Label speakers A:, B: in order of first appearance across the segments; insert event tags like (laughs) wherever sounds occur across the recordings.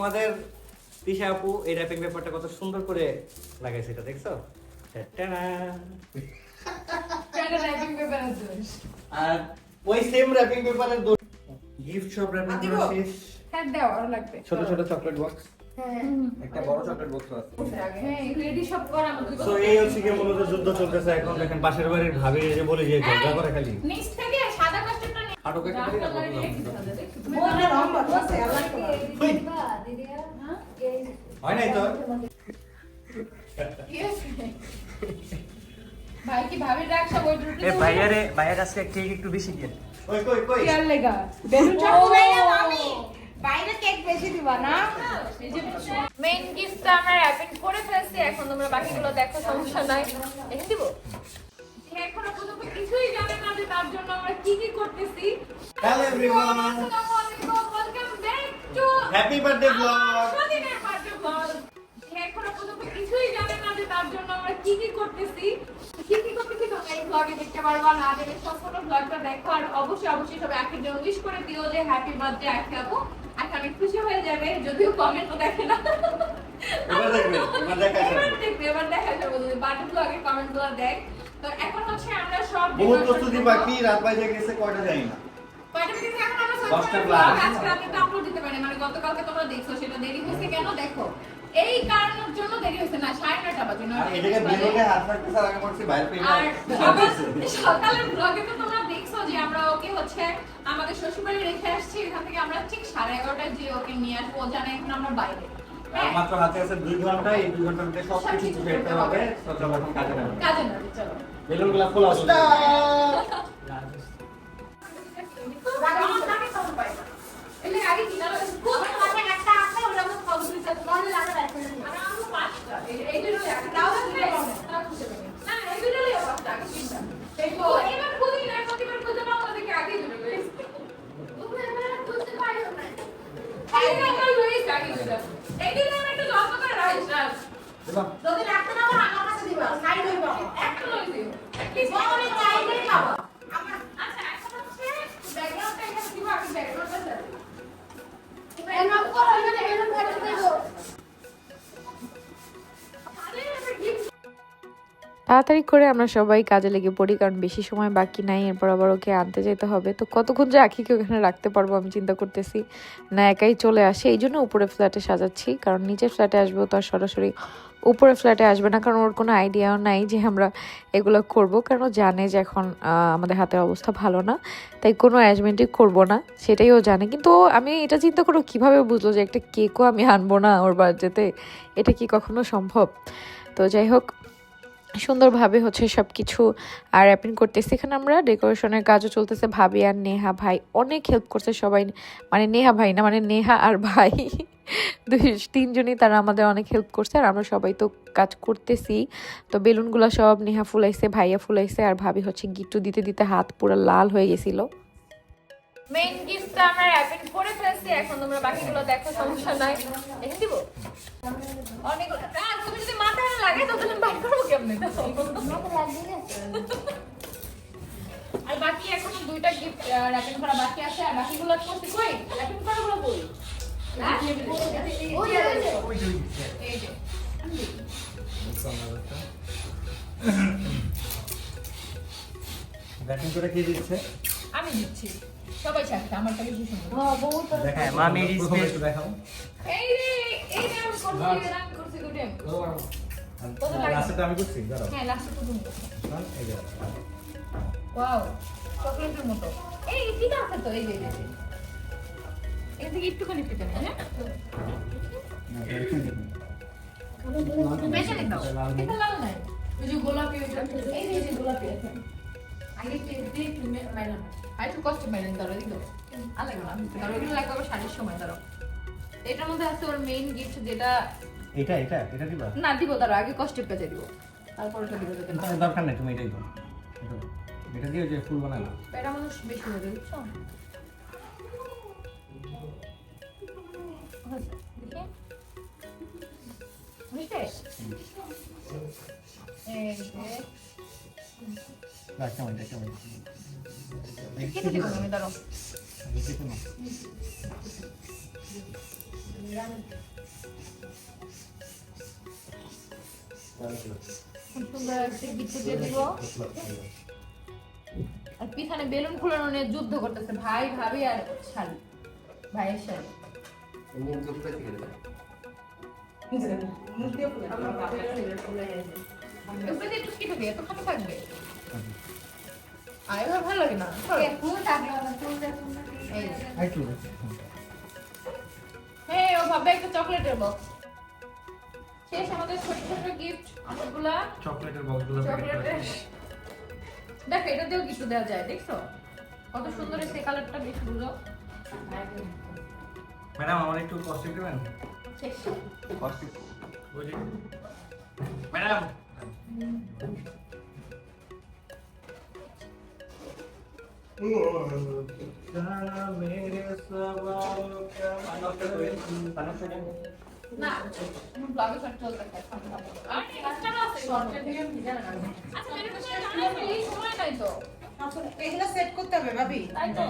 A: তোমাদের তিশা আপু এই র্যাপিং পেপারটা কত সুন্দর করে লাগাইছে এটা দেখছ। আর ওই সেম র্যাপিং পেপারের গিফট সব র্যাপিং? করা শেষ।
B: হ্যাঁ, দাও, আরও লাগবে।
A: ছোট ছোট চকলেট বক্স একটা বড় চকলেট বক্স আছে।
B: হ্যাঁ, ready সব করা আমাদের
A: তো এই হচ্ছে কি মূলত যুদ্ধ চলতেছে এখন। দেখেন পাশের বাড়ির ভাবি যে বলে যে ঝগড়া করে খালি।
B: নিচ থেকে সাদা কাস্টমটা
A: হয় নাই তো
B: ভাই কি ভাবি রাখছা ওই দুটো
A: এ ভাইয়ারে ভাইয়ার কাছে কেক একটু বেশি দিয়ে। কই কই কই?
B: কি আর লেগা বেলুন চাপ
C: বাইরে কেক বেশি দিবা না?
B: মেইন গিফটটা আমরা র্যাপিং করে ফেলছি এখন তোমরা বাকিগুলো দেখো সমস্যা নাই। দেখে দিব? এখনও পর্যন্ত কিছুই জানে না যে তার জন্য আমরা কি কি করতেছি।
A: হ্যালো এভরিওয়ান
B: আসসালামু আলাইকুম welcome back to
A: happy birthday vlog
B: স্বাধীনের বার্থডে ব্লগ এখনও পর্যন্ত কিছুই জানে না যে তার জন্য আমরা কি কি করতেছি। কি কি করতেছি তোমরা এই ব্লগে দেখতে পারবা না দেখে সম্পূর্ণ ব্লগটা দেখো আর অবশ্যই অবশ্যই সবাই আখির জন্য উইশ করে দিও যে হ্যাপি বার্থডে আখি আপু আখি অনেক খুশি হয়ে যাবে যদিও কমেন্টও দেখে না।
A: এবার দেখবে, এবার দেখা যাবে।
B: এবার দেখা যাবে বার্থডে ব্লগে কমেন্টগুলো দেখ। তো এখন হচ্ছে আমরা সব
A: বহু প্রস্তুতি বাকি রাত গেছে কয়টা জানি না।
B: মানে গতকালকে তোমরা দেখছ সেটা কেন? দেখো এই কারণের জন্য দেরি হয়েছে না সাড়ে বাজে সকালের ব্লগে তো তোমরা দেখছ যে আমরা ওকে হচ্ছে আমাদের শ্বশুরবাড়ি রেখে আসছি। এখান থেকে আমরা ঠিক সাড়ে এগারোটায় যে ওকে নিয়ে আসব জানে এখন আমরা বাইরে।
A: মাত্র হাতে আছে দুই ঘণ্টা এই দুই ঘণ্টার মধ্যে সব কিছু ফেলতে হবে। তো চলো এখন কাজে নামো।
B: কাজে নামে চলো।
A: বেলুনগুলা খোলা হচ্ছে
B: এলে আগে কি জানো খুব
C: মাঝে একটা আছে ওটা মত কমপ্লিট আছে মনে লাগে রাখতে
B: আর আমরা পাঁচটা এই এই দুটো আগে তাও তো দিতে পারবে না তারা খুঁজে পাবে না এই দুটো লিয়ে পাঁচটা আগে তিনটা এই তো এবার খুঁজি না প্রতিবার খুঁজে না আমাদেরকে আগে দিবে তোমরা এবার খুঁজতে পারো না এই আমরা লইস আগে দিবে এই দিন আমরা একটু যত্ন করে রাখিস রাখ
A: দিলাম
C: যদি রাখতে না পারো আমার কাছে দিবা সাইড হইবা
B: একটা লই দিও।
C: মনে চাইলে খাবা
B: আমার আচ্ছা এখন হচ্ছে ব্যাকগ্রাউন্ডটা এখানে দিব আমি ব্যাকগ্রাউন্ডটা দেব
C: এরকম করো এখানে এরকম করে দেবো
B: আরে এটা গিফট
D: তাড়াতাড়ি করে আমরা সবাই কাজে লেগে পড়ি, কারণ বেশি সময় বাকি নাই, এরপর আবার ওকে আনতে যেতে হবে। তো কতক্ষণ যে আখিকে ওখানে রাখতে পারব আমি চিন্তা করতেছি। না, একাই চলে আসে। এই জন্য উপরে ফ্ল্যাটে সাজাচ্ছি, কারণ নিচের ফ্ল্যাটে আসব তো আর সরাসরি উপরে ফ্ল্যাটে আসবে না, কারণ ওর কোনো আইডিয়াও নাই যে আমরা এগুলো করব। কারণ ও জানে যে এখন আমাদের হাতের অবস্থা ভালো না, তাই কোনো অ্যারেঞ্জমেন্টই করব না, সেটাই ও জানে। কিন্তু আমি এটা চিন্তা করো কীভাবে বুঝলো যে একটা কেকও আমি আনব না ওর বার্থডেতে? এটা কি কখনো সম্ভব? তো যাই হোক সুন্দরভাবে হচ্ছে সব কিছু আর র্যাপিং করতেছি। এখানে আমরা ডেকোরেশনের কাজও চলতেছে। ভাবি আর নেহা ভাই অনেক হেল্প করছে সবাই। মানে নেহা ভাই না মানে নেহা আর ভাই। (laughs) দুই, তিনজনই তারা আমাদের অনেক হেল্প করছে আর আমরা সবাই তো কাজ করতেছি। তো বেলুনগুলো সব নেহা ফুলাইছে, ভাইয়া ফুলাইছে আর ভাবি হচ্ছে গিট্টু দিতে দিতে হাত পুরো লাল হয়ে গেছিল।
B: মেইন গিফটটা আমরা র্যাপিং করে ফেলছি এখন তোমরা বাকিগুলো দেখো সমস্যা নাই। দেখে দিব? অনেকগুলো তুমি যদি মাথায় লাগে তো তুমি বাইর করব কেমনে? আর বাকি এখন দুইটা গিফট র্যাপিং করা বাকি আছে আর বাকিগুলো করতে কই? র্যাপিং করা গুলো।
A: ব্যাটিং করে কি দিচ্ছে?
B: আমি দিচ্ছি। সবাই চাচ্ছে আমার থেকে কি
A: মামি রিসপেক্ট দেখাও।
B: এই রে এই রে আমি করছি এই করছি গুডে কত লাগে?
A: লাস্টে তো আমি করছি দাঁড়াও
B: হ্যাঁ লাস্টে তো তুমি করছ।
A: এই যে
B: ওয়াও চকলেটের মতো। এই আছে তো এই যে এই থেকে একটুখানি পেতে নেই হ্যাঁ বেশি দাও এটা লাল নাই। ওই যে গোলাপি ওইটা। এই যে গোলাপি আছে। আগে একটু একটু আর একটু কষ্ট মাইলেন ধরো দেখো আর লাগবে না ধরো এগুলো লাগবে শাড়ির সময় ধরো। এটার মধ্যে আছে ওর মেইন গিফট যেটা
A: এটা এটা এটা দিবা?
B: না দিব ধরো আগে কষ্টে পেতে দিব। তারপর ওটা দিব
A: দরকার নেই তুমি এটাই দাও। এটা- এটা দিয়ে যে ফুল বানানো
B: এটা মানুষ বেশি হয়ে যাবে বুঝছ? বুঝতে? এই যে,
A: রাখ কেমন এটা কেমন
B: কেটে দিব আমি, দাঁড়াও।
A: কেটে নাও।
B: একটা গিফট আর পিছনে বেলুন ফুলানো নিয়ে যুদ্ধ করতেছে ভাই ভাবি আর শালি ভাইয়ের শালি এত খাটো থাকবে এবার ভালো লাগে না? এই। হ্যাঁ ও ভাবে একটা চকলেটের বক্স শেষ আমাদের ছোট ছোট গিফট অনেকগুলা
A: চকলেটের বক্সগুলো
B: চকলেটের দেখো এটা দিয়েও কিছু দেওয়া যায় দেখছ? কত সুন্দর সেই কালারটা বেশি বুঝো
A: ম্যাডাম আমার একটু কষ্ট দেবেন? বুঝি ম্যাডাম!
B: না ব্লগে শট চলতে থাকে আর এক্সট্রা আছে শর্টের থেকে ভিজা না আচ্ছা মেরে পেছনে জানা এই সময় নাই তো
E: এগুলো সেট করতে হবে ভাবি।
B: তাই তো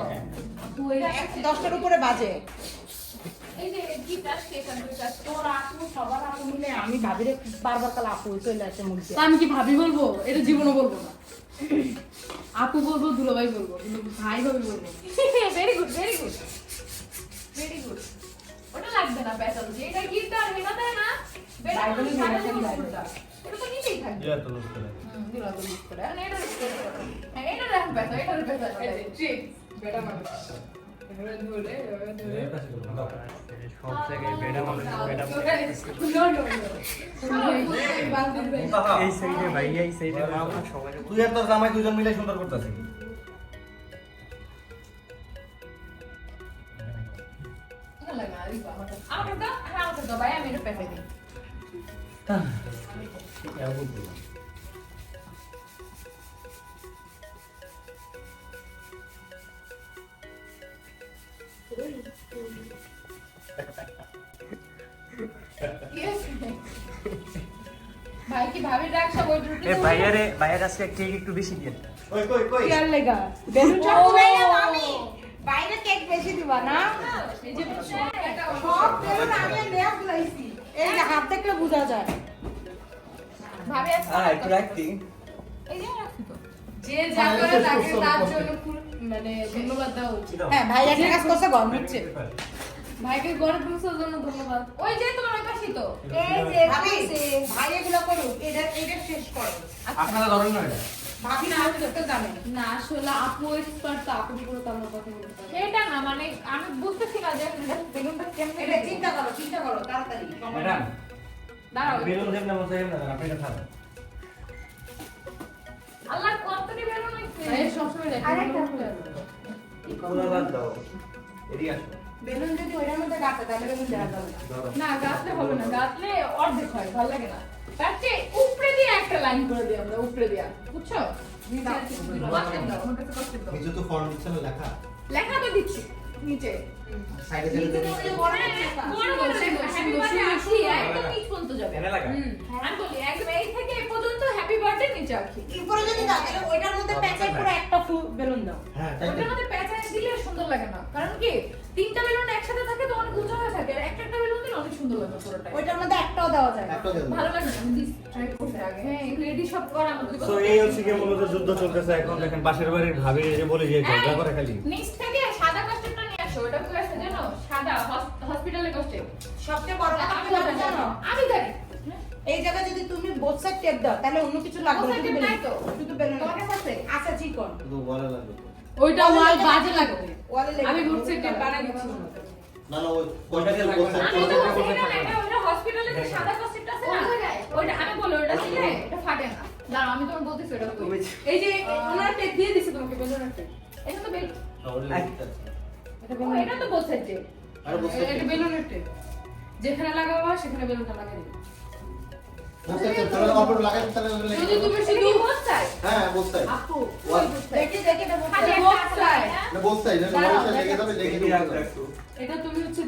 B: তুই
E: এক দশটার উপরে বাজে। আমি ভাবিরে বারবার কাল আপু চলে আসে
F: আমি কি ভাবি বলব? এটা জীবনও বলব না। আপু বলব দুলাভাই বলব কিন্তু ভাই ভাবে বলব
B: very good very good very good ওটা লাগবে না প্যাটাল যে এটা গিফট আর না বেটা। এটা তো নিচেই থাকবে
A: ইয়া তো লুজ করে
B: হুম করে আর এটা ইউজ করে হ্যাঁ এটা রাখ এটা রাখ
F: বেটা মানুষ
A: সব জায়গায়.
F: বালতির ব্যাগ।
A: এই সাইডে ভাই এই সাইডে নাও সবাই তুই আর তোর জামাই দুজন মিলে সুন্দর করতেছিস
B: এটা লাগা আরে বাবা হ্যাঁ আমাকে দাও ভাই আমি এটা দিই কি
A: এ ভাইয়ারে ভাইয়ার আজকে কেক একটু বেশি দিয়ে কই কই কই?
E: কি আর লেগা? বেলুন চপ বাইরে কেক বেশি দিবা না?
B: এই যে
E: সব বেলুন আমি নেয়া ফুলাইছি এই যে হাত দেখলে বোঝা যায়।
B: ভাবি আছে
A: হ্যাঁ একটু রাখতি।
B: এই যে রাখছি তো।
F: যে যা করে তাকে তার জন্য মানে ধন্যবাদ দেওয়া উচিত।
E: হ্যাঁ ভাই একটা কাজ করছে গরম হচ্ছে।
F: ভাইকে গড়ে পৌঁছার জন্য ধন্যবাদ।
B: ওই যে তোমার তো?
C: এই যে
E: ভাই এগুলো করুক এটা এটা শেষ করো।
A: আপনারা ধরেন না এটা।
E: ভাবি না করতে জানে
F: না। আসলে আপু এক্সপার্ট তো আপু পুরো তার কথা বলতে
B: সেটা না মানে আমি বুঝতেছি না যে বেলুনটা কেমনে
E: এটা চিন্তা করো চিন্তা করো তাড়াতাড়ি
A: ম্যাডাম
B: দাঁড়াও।
A: বেলুন দেন না মতো না আপনি এটা খাবেন
B: আল্লাহ কতটি বেলুন হইছে
F: ভাই সবসময় দেখে
C: আরেকটা।
A: পুরো দাও এদিকে আসো।
E: বেলুন যদি ওইটার মধ্যে তাহলে বেলুন দেওয়া যাবে না।
B: হবে না অর্ধেক হয় ভালো লাগে না। তার চেয়ে উপরে দিয়ে একটা লাইন করে দিই আমরা উপরে দিয়া বুঝছ? নিচে আর কিছু দিলাম না। কষ্টের দাও, আমার কাছে কষ্টের দাও।
G: নিচে তো ফর্ম দিচ্ছে না লেখা।
B: লেখা তো দিচ্ছি নিচে।
G: সাইডে ছেড়ে
B: হ্যাঁ, বড় বড় লেখা, happy birthday একদম নিচ পর্যন্ত যাবে।
A: এনে লাগা।
B: আমি বলি একদম এই থেকে এই পর্যন্ত হ্যাপি বার্থডে নিচে রাখি
E: উপরে যদি দাও তাহলে ওইটার মধ্যে প্যাকেট পুরো একটা ফুল বেলুন দাও।
G: হ্যাঁ
B: মধ্যে প্যাঁচায় দিলে সুন্দর লাগে না। কারণ কি তিনটা বেলুন একসাথে থাকে তো অনেক উঁচু হয়ে থাকে আর একটা একটা বেলুন দিলে অনেক সুন্দর লাগে পুরোটাই
E: ওইটার মধ্যে একটাও দেওয়া যায় না।
G: একটা
B: ভালো লাগে না? আমি দিস ট্রাই করতে আগে। হ্যাঁ রেডি সব করা আমাদের
A: তো এই হচ্ছে কি মূলত যুদ্ধ চলতেছে এখন। দেখেন পাশের বাড়ির ভাবি যে বলে যে ঝগড়া করে খালি।
B: নিচ থেকে সাদা কস্টেপটা নিয়ে আসো। ওটা কি আছে জানো? সাদা হসপিটালে কস্টেপ
E: সবচেয়ে বড় কথা জানো।
B: আমি জানি।
E: এই জায়গায় যদি তুমি বোথ সাইড টেপ দাও তাহলে অন্য কিছু লাগবে না,
B: side নাই তো?
E: শুধু বেলুন।
B: তোমার কাছে
E: আচ্ছা।
F: ওইটা ওয়াল বাজে লাগবে। আমি এটা বানাই দিচ্ছি।
G: না না ওই
A: ওইটা দিয়ে লাগবে না।
B: আমি তো বলছি না। এটা ওটা হসপিটালে যে সাদা কস্টেপটা আছে না
C: কোন জায়গায়?
B: ওটা আমি বলি ওটা দিলে এটা ফাটে না। দাঁড়াও আমি তোমার বলতেছি ওটা কই
F: এই যে ওনার টেপ দিয়ে দিছে তোমাকে বেলুনের টেপ
B: এটা তো বেল
F: এটা
B: ও, এটা তো বলছে যে
G: আরে বসে
F: এটা বেলুনের টেপ যেখানে লাগাবো সেখানে বেলুনটা লাগিয়ে দিবে।
G: বসে তাহলে অপর লাগাই তাহলে ওগুলো লেগে
F: যদি
G: যাবে।
F: তুমি
B: শুধু
F: শুধু
B: বলছাই
G: হ্যাঁ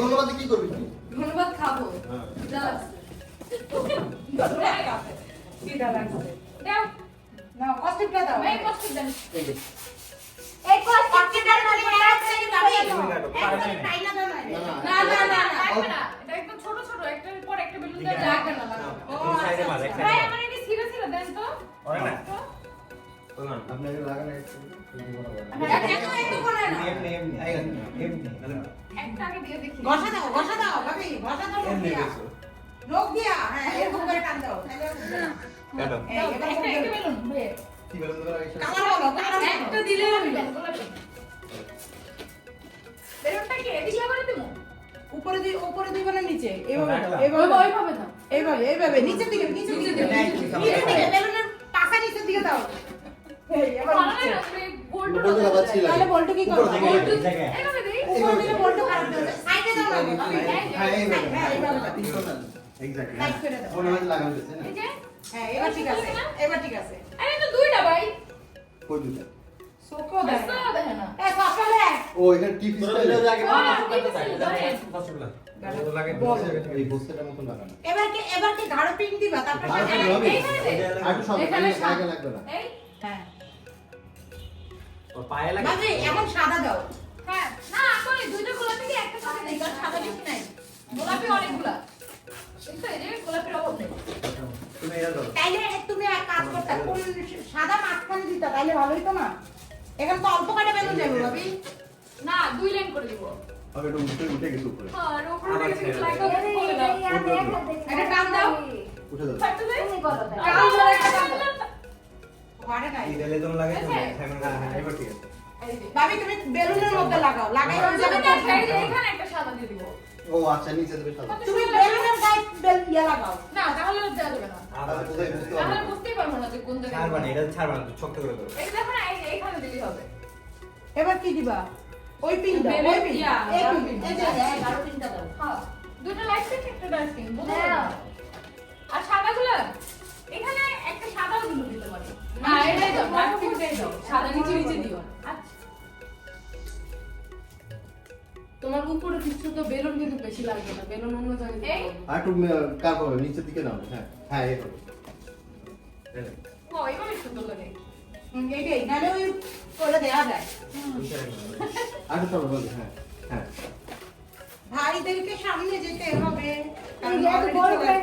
B: ধন্যবাদ
G: দিয়ে কি করবি
F: ধন্যবাদ খাব।
G: হ্যাঁ।
E: যাবে।
B: ছোট ছোট। একটার পর একটা বেলুন দেওয়া লাগবে না ছিঁড়ে ছিঁড়ে দেন তো
A: ওরে না।
B: তো।
A: ওই মান।
G: আপনি এটা লাগান একটু,
E: হ্যাঁ,
F: দিলে আমি
B: বেলুনটা কি এদিকে আবার দেবো
E: উপরে দি উপরে দিবে না নিচে?
F: ওইভাবে ওইভাবে দাও
E: এইভাবে এইভাবে নিচের দিকে নিচের দিকে
F: নিচের দিকে,
E: নিচের দিকে। বেলুনের পাশা নিচের দিকে দাও। এবার ঠিক আছে। এবার ঠিক আছে।
B: দুইটা ভাই।
G: কই দুটা?
E: সোকো দেখে
B: না।
E: এ সকালে
G: ও, টিপ স্টাইল।
A: লাগে।
E: এবার কি এবার কি দিবা? তারপর
F: এখানে
G: লাগবে না।
B: এই?
E: হ্যাঁ।
A: ওর পায়ে লাগে।
E: এখন সাদা দাও।
B: হ্যাঁ। না আসলে দুইটা গোলাপি দিয়ে একটা সাথে দেই কারণ সাদা বেশি নাই। গোলাপি অনেকগুলা। দেখছ এই যে গোলাপির অভাব নেই।
A: তুমি
E: তাইলে তুমি এক কাজ করতে কোন সাদা মাঝখানে দিতা তাইলে ভালো হইতো না? এখানে তো অল্প কাটা বেলুন যাবে ভাবি?
B: না দুই লাইন করে দিব।
G: হবে, একটু উঠে উঠে গেছে উপরে।
B: হ্যাঁ আর উপরে থেকে
A: ছেড়ে
B: লাইট
A: দাও।
B: দাও
E: একটা টান দাও।
G: উঠে যাবে।
B: ছাড়তে দে।
E: টান ধরে টান দাও ঘরে নাই।
A: দিলে যেমন লাগে? তেমন- তেমন- হ্যাঁ, হ্যাঁ, এবার ঠিক আছে।
E: ভাবি তুমি বেলুনের মধ্যে লাগাও লাগাই যাবে
B: এখানে একটা সাদা দিয়ে দিব।
G: ও, আচ্ছা, নিচে দেবে।
B: কত
E: তুমি বেলুনের গায়ে বেল ইয়া লাগাও।
B: না তাহলে দেওয়া যাবে না।
G: তাহলে কোথায় বুঝতে পারবে?
B: তাহলে বুঝতেই পারব না যে কোন জায়গায়
A: ছাড়বা না, এটা ছাড়বা না, শক্ত করে ধরো।
B: এই দেখো না এইখানে দিলেই হবে।
E: এবার কি দিবা? ওই পিন দাও ওই পিন এই পিন
F: পিন।
E: এই যে এই পিনটা দাও।
B: হ্যাঁ দুটো লাইট পিঙ্ক একটা ডার্ক পিঙ্ক বুঝতে আর সাদাগুলো? এখানে একটা সাদাও দিল দিতে পারি।
F: না এটাই দাও ডার্ক পিঙ্কটাই দাও। সাদা নিচে নিচে দিও।
B: আচ্ছা।
F: তোমার উপরে কিছু তো বেলুন কিন্তু বেশি লাগবে না বেলুন অন্য জায়গায়
B: এই?
G: আর একটু কার হবে? নিচের দিকে নাও হ্যাঁ। হ্যাঁ এইভাবে
B: ও এইভাবে সুন্দর লাগে।
E: এইটাই নাহলে ওই করে দেওয়া যায়।
G: আর একটু সরো, হ্যাঁ হ্যাঁ।
E: ভাইদেরকে সামনে যেতে হবে
C: যেহেতু
E: already
C: বড়
E: চলে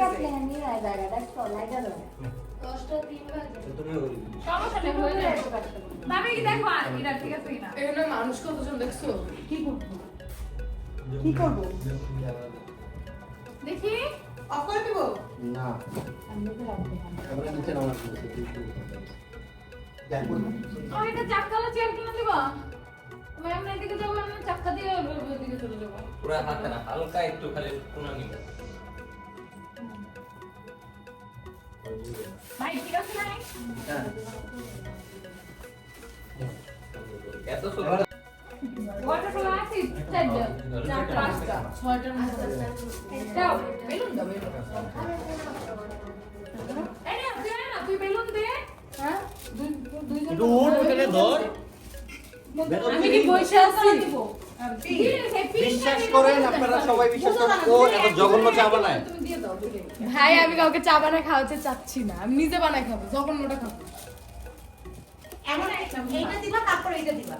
C: হয়ে
A: তো
B: হয়ে
F: মানুষ কতজন দেখছ?
E: কি করব কি করব
B: দেখি।
E: অফ করে দিব?
G: না।
C: আমি তো রাখতে
G: আমরা নিচে নাও না দেখো
B: ও এটা চাক্কালা চেয়ার কিনে দিবা? আমি এমন এদিকে যাব এমন চাক্কা দিয়ে ওইদিকে চলে যাব।
H: পুরা হাতে না হালকা একটু খালি কোনা নিবে
B: ভাই ঠিক আছে না
H: এত
B: ওয়াটারফল আছে? চারটা। পাঁচটা।
F: ছয়টার মধ্যে
B: দাও বেলুন দাও বেলুন এই না তুই না তুই বেলুন দে।
F: হ্যাঁ? দুই- দুইজন
A: একটু উঠ, ওখানে ধর।
F: আমি কি বসে আছি
A: বিশ্বাস করেন আপনারা সবাই বিশ্বাস করেন। ও এত জঘন্য চা বানায়।
B: তুমি দিয়ে দাও দুটো
F: ভাই আমি কাউকে চা বানায় খাওয়াতে চাচ্ছি না। আমি নিজে বানাই খাব যখন ওটা খাব।
E: এমন এইটা দিবা তারপর এইটা দিবা।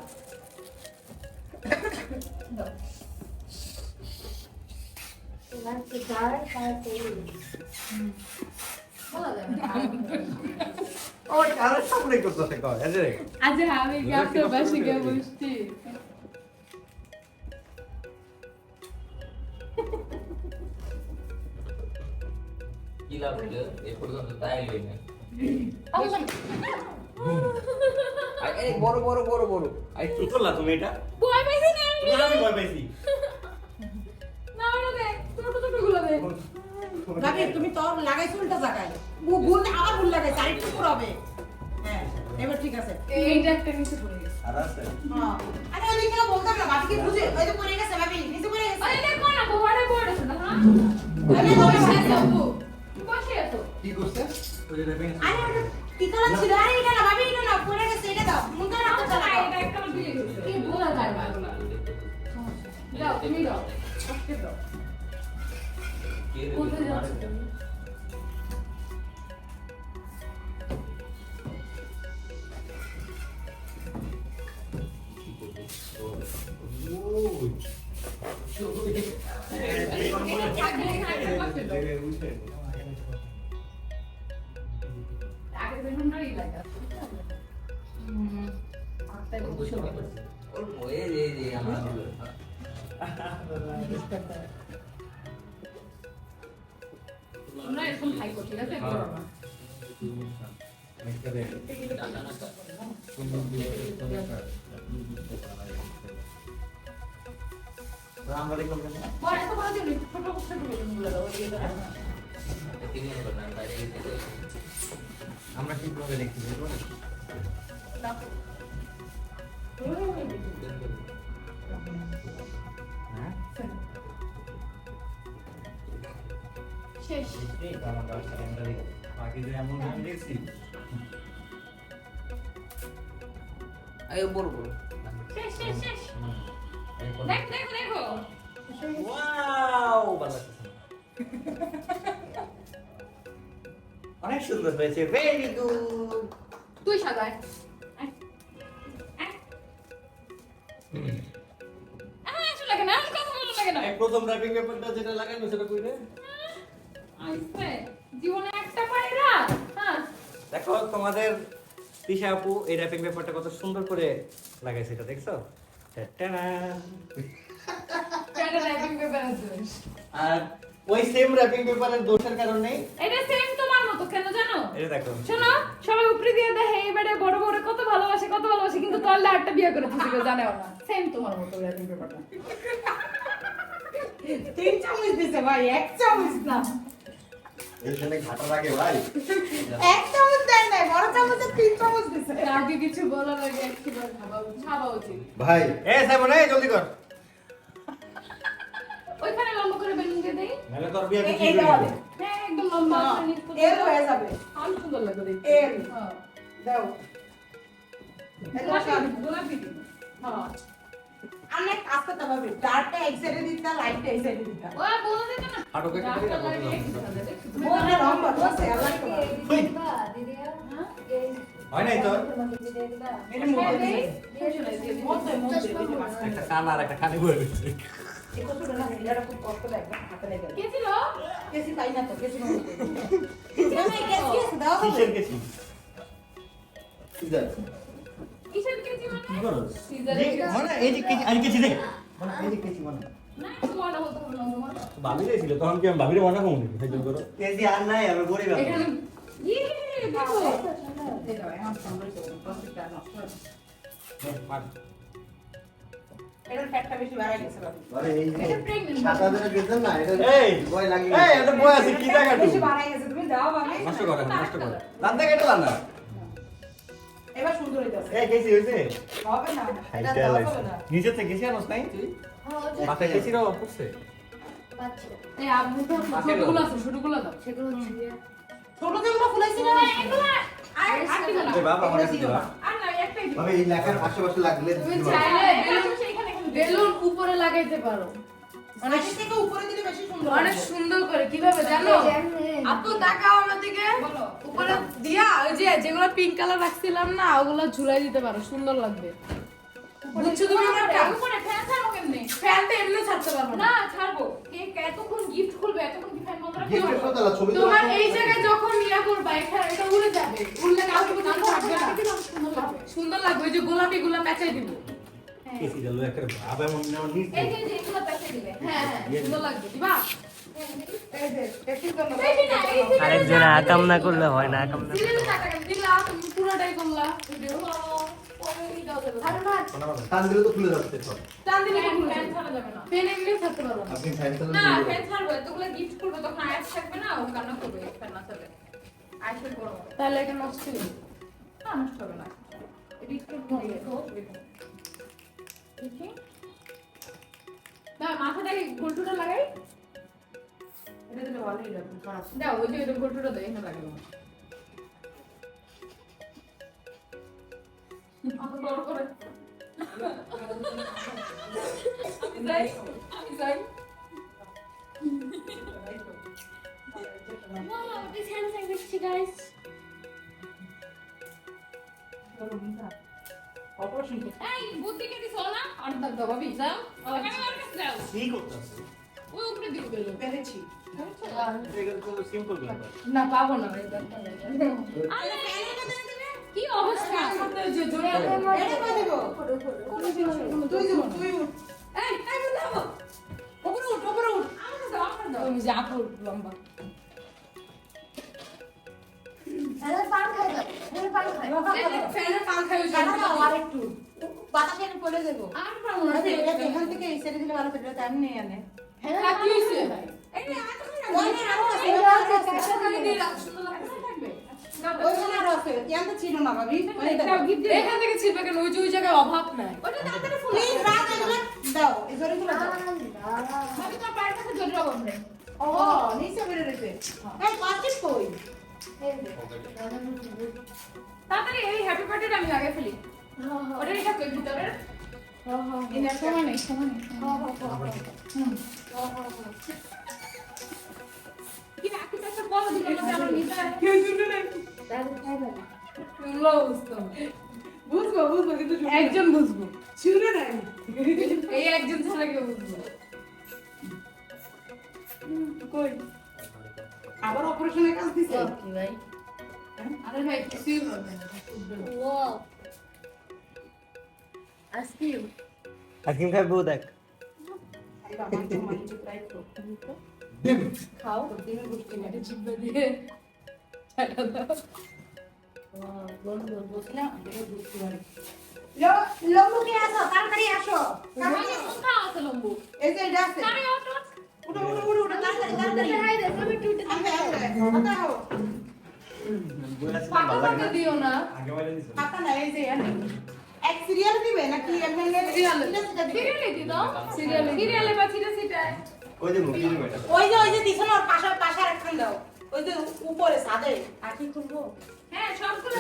A: এই
F: আজ আমি আপনার পাশে গিয়ে বসছি
H: কি লাভ হলো এ পর্যন্ত তাই লই না এই বড় বড় বড় বড়। আই
A: কি করলা তুমি এটা?
B: ভয় পাইছি না আমি।
A: আমি ভয় পাইছি।
B: না ওটা দে ছোট ছোটগুলো দে
E: ভাবি তুমি তো লাগাইছো উল্টা জায়গায় ভুল আবার ভুল লাগাইছো আরেকটু পুরো হবে হ্যাঁ এবার ঠিক আছে।
F: এইটা একটা নিচে পড়ে গেছে।
A: আর আছে?
E: হ্যাঁ। আরে ওই দিকে বলতাম না ভাবি কি বুঝে ওই তো পড়ে গেছে ভাবি নিচে পড়ে গেছে।
B: আরে দেখো না বড় বড় শোনা হ্যাঁ?
E: ভাবি
B: বসে আছো
G: কি করছে?
A: wrapping আছে।
E: আরে পিতলের ছিল আরে এটা না ভাবি এটা না পড়ে গেছে এটা দাও মুখে রাখো
B: আচ্ছা, না, এটা একটা আমার বিয়ে হয়েছে।
F: কি বোঝা যায় না এগুলা।
B: যাও, তুমি দাও। আজকে দাও।
H: কে রে?
F: কোথায় যাচ্ছ তুমি?
B: বেলুনটারই লাগা। হুম, আটটায় বসে
H: ওর বয়ে যে যে আমার
B: তোমরা এরকম খাই করো, ঠিক আছে? করো না। ছোট
A: আমরা ঠিকভাবে দেখতে পারব। হ্যাঁ?
B: শেষ।
A: বাকি যে এমন আমি দেখছি
H: আরে বড় বড়
B: শেষ, শেষ, শেষ। দেখো, দেখো, দেখো।
A: ওয়াও ভালো লাগতেছে। অনেক সুন্দর হয়েছে ভেরি গুড
B: তুই সাজায়।
A: প্রথম পেপারটা যেটা লাগানো সেটা
B: জীবনে একটা পাই হ্যাঁ।
A: দেখো তোমাদের তিশা আপু এই র্যাপিং পেপারটা কত সুন্দর করে লাগাইছে এটা দেখছ? আর ওই সেম র্যাপিং পেপারের দোষের কারণে
B: এটা সেম কেন জানো?
A: এটা দেখো।
B: শোনো সবাই উপরে দিয়ে দেখে এবারে বড় বড় কত ভালোবাসে কত ভালোবাসে কিন্তু তল্লে আটটা বিয়ে করে দিছিল জানেও না সেম তোমার মতো র্যাপিং পেপারটা
E: তিন চামচ দিছে ভাই এক চামচ না।
G: এখানে ঘাটা লাগে ভাই।
E: এক চামচ দেয় নাই বড় চামচে তিন চামচ দিছে
F: আগে কিছু বলার আগে একবার ভাবা ভাবা উচিত।
G: ভাই।
A: এ সাইমন এই জলদি কর।
B: ওইখানে লম্বা করে বেলুন দিয়ে দেই
A: নাহলে তোর বিয়ে কি
E: হবে
B: হ্যাঁ একদম লম্বা।
E: এর হয়ে যাবে
B: আরও সুন্দর লাগবে দেখতে
E: এর
B: হ্যাঁ
E: দাও এটা
B: গোলাপি গোলাপি
E: হ্যাঁ অনেক আস্তে তো ভাবি ডার্কটা এক সাইডে দিতা লাইটটা এই সাইডে দিতা
B: ও আর বলে দিত না
A: হাঁটু কেটে না,
B: লাগে
A: বলে?
E: মোটা লম্বা আল্লাহ তো
A: হয় নাই তো
E: এটা মোটা
B: হ্যাঁ,
E: মধ্যে দিতে পারছে
A: একটা কান আর একটা কানে রয়েছে
E: এটা ছোট না এটা খুব কষ্ট দেয় হাতে লেগে
B: কে ছিল?
E: কেসি না তো কেসি কেসি কেসি দাও
A: কিসের
B: কিসের কি
A: মানে এই যে দেখ মানে এই যে মানে। ভাবি ছিল তখন কি আমি ভাবিরে মনে কম নাকি করো কেজি আর নাই আমি গরিব
B: এখানে ইয়ে, দেখো।
E: এখন সামনে নষ্ট হয়। এটার ফ্যাটটা বেশি বাড়াই গেছে বাবু।
G: আরে এই যে সাদা দিনে গেছেন না এটা
A: এই
G: ভয় লাগে
A: এই এটা বই আছে কি জায়গা
E: বেশি বাড়াই গেছে তুমি দাও বাবা।
A: নষ্ট করে নষ্ট করে। লান্দা কেটে লান্দা
E: এবার সুন্দর হইতাছে।
A: এই কেছি হইছে
E: হবে না। এটা দাও হবে না।
A: নিচে থেকে কেছি আনছ নাই? তুই? মাথায় কেছি রাও পড়ছে
F: এই আব্বু তো ছোটগুলো আছে ছোটগুলো দাও।
E: ছোট যেগুলো ফুলাইছি না
B: এগুলা, আর আর দিবো
A: বাবা আমার কাছে দিবা
B: আর না, একটাই দিবো।
G: এই লেখার আশেপাশে লাগলে
F: তুমি চাইলে
B: হ্যাঁ,
F: বেলুন উপরে লাগাইতে পারো।
E: অনেক থেকে উপরে দিলে বেশি সুন্দর
F: অনেক সুন্দর করে কীভাবে জানো? আপু তাকাও আমার দিকে। উপরে দিয়া ওই যে যেগুলো পিঙ্ক কালার রাখছিলাম না ওগুলো ঝুলাই দিতে পারো সুন্দর লাগবে। বুঝছ তুমি আমারটা
B: উপরে ফ্যান কেমনে?
F: ফ্যান তো এমনি ছাড়তে পারব না।
B: ছাড়বো। কে- এতক্ষণ gift খুলবে, এতক্ষণ কি ফ্যান বন্ধ
G: গিফট
F: তোমার এই জায়গায় যখন ইয়া করবা এটা উড়ে যাবে। উড়লে কাউকে পর্যন্ত থাকবে না।
B: সুন্দর লাগবে।
F: ওই যে গোলাপি গুলা প্যাচাই দিব।
A: কেছি দিলো একটা আবে মনে হয় নিচে
B: এই যে, এগুলো প্যাকে দিবে।
F: হ্যাঁ সুন্দর লাগবে দিবা?
E: না।
B: না,
I: আরেকজন আকাম না করলে হয় না আকাম না
F: সিরিয়ালে টাকা কেন? দিলা তুমি পুরোটাই করলা।
B: ও, পরেই দাও যাবে।
F: আর না
G: টান দিলে তো খুলে যাচ্ছে
F: টান দিলে
B: ফ্যান- ছাড়া যাবে। না।
F: পেন এমনি ছাড়তে পারব
G: আপনি ফ্যান চালান
B: না, ফ্যান ছাড়বো, এতগুলো gift করব, তখন আয়াত থাকবে না, ও কান্না করবে, ফ্যান না চালালে। আয়াতের বড়।
F: তাহলে এটা নষ্ট
B: না, নষ্ট হবে না। এটা একটু ধরে দেখি। না, মাথাটাকে গোলটুটা লাগাই।
E: এটা দিলে ভালোই লাগবে
F: দাও ওই যে ফটোটা দেয় না লাগে যাই আমি যাই
C: Wow, this hand sandwich, you guys.
E: Operation
B: এই বুদ্ধি কে দিছো না
F: আর দাও দাও ভাবি যাও
B: আমি আমার কাছে যাও
A: কি করতেছ
B: ওই উপরে দিকে গেল
E: পেরেছি
A: এগুলো তো সিম্পল ব্যাপার
F: না পাবো না ভাই
B: কি অবস্থা
E: যে জোরে এটা কই দেব তুই দিব তুই উঠ।
F: এই এই দাও
E: উপরে উঠ উপরে উঠ
F: আমার দাও আমার দাও আমি যা করব লম্বা
C: এবার পান খাই দাও, এবার পান খাই।
F: ফ্যানের হয়ে
E: বাতাসে পড়ে
F: আর না
E: এখান থেকে এই ছেড়ে দিলে ভালো পেটে তার নিয়ে আনে
F: হ্যাঁ কি হইছে
E: ওইখানে আরও আছে
C: এই
E: ওইখানে
C: আছে,
E: আরও আছে।
F: সকালে দিয়ে সুন্দর লাগছে থাকবে
E: ওইখানে আরও আছে ইয়াতে ছিল না ভাবি? ওই
F: দাও
E: দাও
F: গিফট এখান থেকে ছিড়বে কেন? ওই যে ওই জায়গায় অভাব নাই।
B: ওটা তাড়াতাড়ি ফুল
E: প্লিজ রাত এগুলো দাও এই জোরে গুলো দাও
B: আমি তো পায়ের কাছে জড়িয়ে রাখব না
E: ও নিচে বেরে রয়েছে এই পাঁচিল কই?
B: তাড়াতাড়ি এই হ্যাপি বার্থডে আমি লাগাই ফেলি। ওটা এটা কই ভিতরে
F: সময় নেই নেই
E: বুঝব বুঝব কিন্তু
F: একজন বুঝব।
E: শুনে নাই
F: এই একজন ছাড়া কেউ বুঝব
E: কই? আবার অপারেশনের কাজ দিছে?
F: কি ভাই। আরে ভাই কিছুই হবে না।
C: Ice
I: আইসক্রিম খাব দেখ।
F: খাও। দিনে গুষ্টি মেরে চিপবে দিয়ে ছাড়া দাও
E: লম্বু কে আসো তাড়াতাড়ি আসো।
B: লম্বু
E: এই যে এটা আছে। উঠো উঠো উঠো উঠো তাড়াতাড়ি তাড়াতাড়ি।
C: it.
E: আসো আসো কোথায় হও
F: পাকা পাকা দিও না।
A: আগে বাইরে দিছো
E: পাতা না এই যে এখানে। এক সিরিয়াল দিবে নাকি এমনি সিরিয়াল
B: সিরিয়ালে দি দাও সিরিয়ালে সিরিয়ালে বা
A: দেবো
E: ওই যে ওই যে দিছো না ওর পাশে পাশে রাখখান দাও। ওই যে উপরে সাদে আর কি করব
B: হ্যাঁ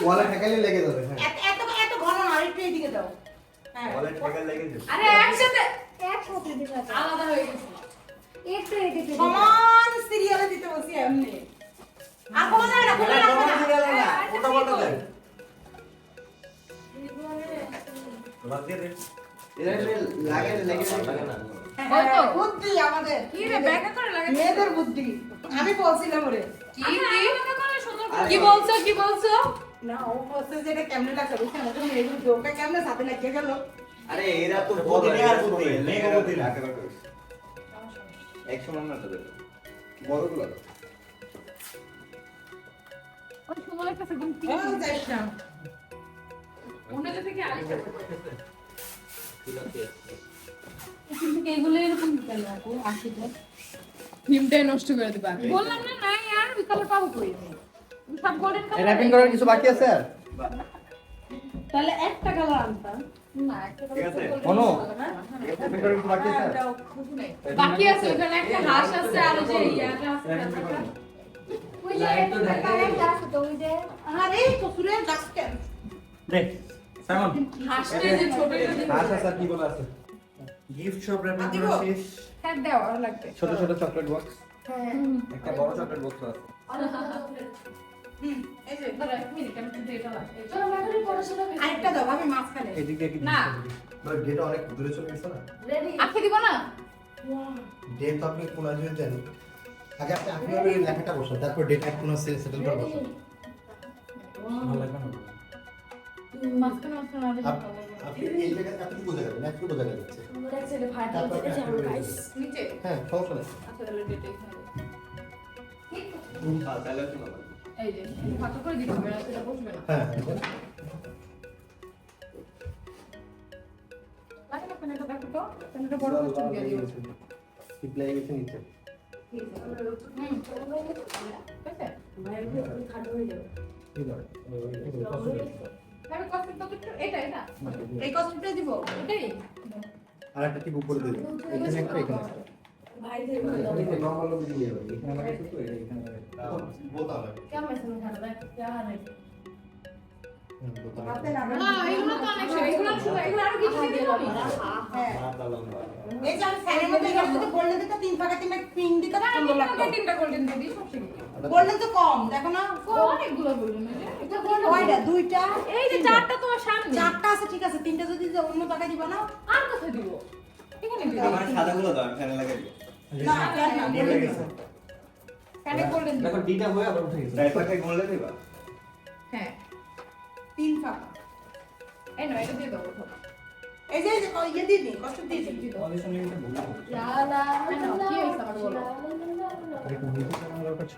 G: ওয়ালে লেগে যাবে হ্যাঁ।
E: এত এত এত ঘন না আরেকটু এইদিকে দাও। হ্যাঁ।
A: বলে ঠেকা লেগে যাবে।
F: আরে একসাথে।
C: একসাথে দিবা
F: আলাদা হয়ে গেছে।
C: একটু এদিকে
E: সমান সিরিয়ালে দিতে বসি এমনি। আর কোনো না কোনো
A: ওটা বলতে
E: আমি বলছিলাম ওরে
F: কি বলছো কি বলছো
E: না ও বলছে যে এটা কেমনে লাগছে ওকে কেমনে সাথে লাগিয়ে গেল
A: আরে এরা তো বুদ্ধি নেই আর বুদ্ধি নেই বুদ্ধি না
G: একশো মান না তাদের বড়গুলো
B: ওই সময় একটা সেকেন্ড কি
E: যাইস
B: থেকে আরেকটা
F: কিন্তু এগুলো এরকম কেন? আপু আসিতে ডিমটাই নষ্ট করে দিবা।
B: বললাম না নাই আর বিকালে পাবো কই? সব গোল্ডেন কালার
G: র্যাপিং করার কিছু বাকি আছে? আর
E: তাহলে একটা কালার আনতাম।
B: না একটা
A: ঠিক আছে।
G: র্যাপিং করার কিছু বাকি আছে? আর
E: দাও খুশি নাই।
F: বাকি আছে ওখানে একটা হাঁস আছে আর যে ইয়াটা আছে
C: ওই যে একটু কালারটা আছে তো, ওই যে
E: আরে
A: সামন
F: হাঁসটা যে ছোট
G: হাঁস আছে আর কি বলে আছে?
A: গিফট শপ র্যাপিং
E: দিব?
A: করা শেষ
F: হ্যাঁ দাও আর লাগবে।
G: ছোট ছোট চকলেট বক্স
C: হ্যাঁ।
G: একটা বড় চকলেট বক্স আছে।
E: আরেকটা দাও আমি মাঝখানে।
G: এদিক দিয়ে
F: না।
G: ডেটা অনেক দূরে চলে গেছে না?
C: Ready?
F: দিব না?
G: ডেট আপনি কোন দেন আগে আপনি আপনি লেখাটা বসান তারপর ডেটা কোন সেটেল করে বসান।
A: ভালো লাগবে না?
G: হ্যাঁ সমস্যা নেই।
F: তাহলে ডেটে এখানে
A: তাহলে তো ভালো
F: এই যে ফাঁকা করে দিতে হবে এটা বসবে না।
G: হ্যাঁ।
F: লাগে না পেনটা দেখো তো পেনটা বড় করে চুল দিয়ে দিও
G: রিপ্লাই গেছে নিচে।
F: হুম। হয়েছে
C: খাটো হয়ে যাবে।
G: কি ধরে
F: আমি কষ্ট তো একটু এটা এটা
E: এই কসুরটা দিব
F: এটাই?
G: আর একটা টিপ উপরে দিয়ে। এখানে একটা এখানে একটা।
E: যে তিন ফাঁকা তিনটা পিন দিতে
B: গোল্ডেন সব শিখে
E: তো কম দেখো না?
B: অনেকগুলো গোল্ডেন
E: কয়টা? দুইটা?
B: এই যে চারটা তোমার সামনে।
E: চারটা আছে ঠিক আছে তিনটা যদি অন্য জায়গায় দিবা না
B: আর কোথায় দিব? এখানে দিব।
I: আমার সাদাগুলো দাও ফ্যানে লাগাই দিই
E: না ফ্যান না golden দিবা।
B: ফ্যানে গোল্ডেন
A: দেখো ডিটা হয়ে আবার উঠে গেছে।
I: ড্রাইভারকে গোলে দিবা?
B: হ্যাঁ।
E: তিন ফাঁকা।
B: এই না এটা দিয়ে দেবো
E: এই যে ইয়ে দিয়ে দিই কষ্ট দিয়ে দিই।
B: লা লা লা লা কি হইছে আমার বলো। রাখো এগুলো রাখো ওগুলো বলব
G: যে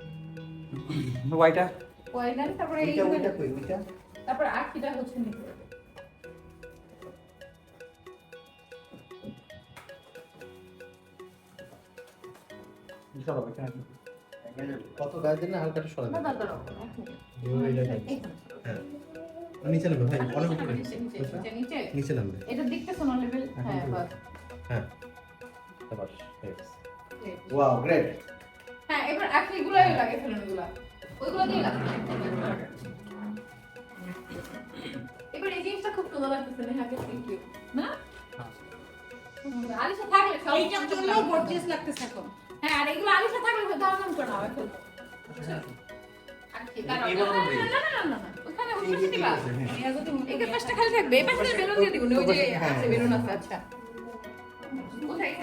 G: (coughs)
A: ওয়াইটা?
B: হোয়াইট তারপরে এই
G: ওইটা ওইটা কই ওইটা?
B: তারপরে আখিটা হচ্ছে নিচে।
G: কত গায়ে দিন না হালকাটা সরা
B: না।
G: হ্যাঁ। নিচে নামবে ভাই অনেক উপরে।
B: নিচে নিচে নিচে নিচে।
G: নিচে নামবে।
B: এটা দেখতেছো না লেভেল হ্যাঁ বাস।
G: হ্যাঁ। তারপর ওয়াও গ্রেট
B: হ্যাঁ এবার আখি গুলো লাগে ফেলুন ওইগুলো দিয়ে লাগে এবার এই জিনিসটা খুব সুন্দর লাগতেছে নেহাকে থ্যাংক ইউ না? আলিশা থাকলে সব
E: জন্য গর্জিয়াস লাগতেছে এখন।
B: হ্যাঁ আর এগুলো আলিশা থাকলে দারুণ করে নাও এখন। আচ্ছা। কোথায়?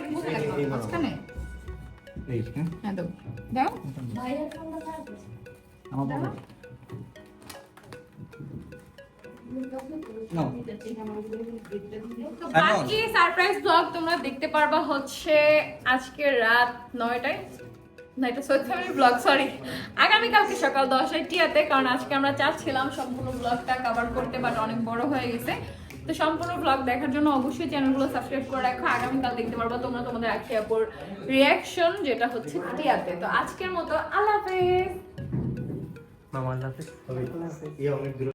A: এই হ্যাঁ
B: দাও। দাও।
A: আমার বাবা
B: বাকি সারপ্রাইজ ব্লগ তোমরা দেখতে পারবা হচ্ছে আজকে রাত নয়টায়। না এটা সৈয়দ ফ্যামিলি ব্লগ সরি আগামীকালকে সকাল দশটায় টিয়াতে কারণ আজকে আমরা চাচ্ছিলাম সম্পূর্ণ ব্লগটা কভার করতে বাট অনেক বড় হয়ে গেছে। তো সম্পূর্ণ ব্লগ দেখার জন্য অবশ্যই চ্যানেলগুলো সাবস্ক্রাইব করে রাখো। আগামীকাল দেখতে পারব তোমরা তোমাদের আখি আপুর রিয়াকশন যেটা হচ্ছে টিয়াতে তো আজকের মতো আল্লাহ হাফেজ।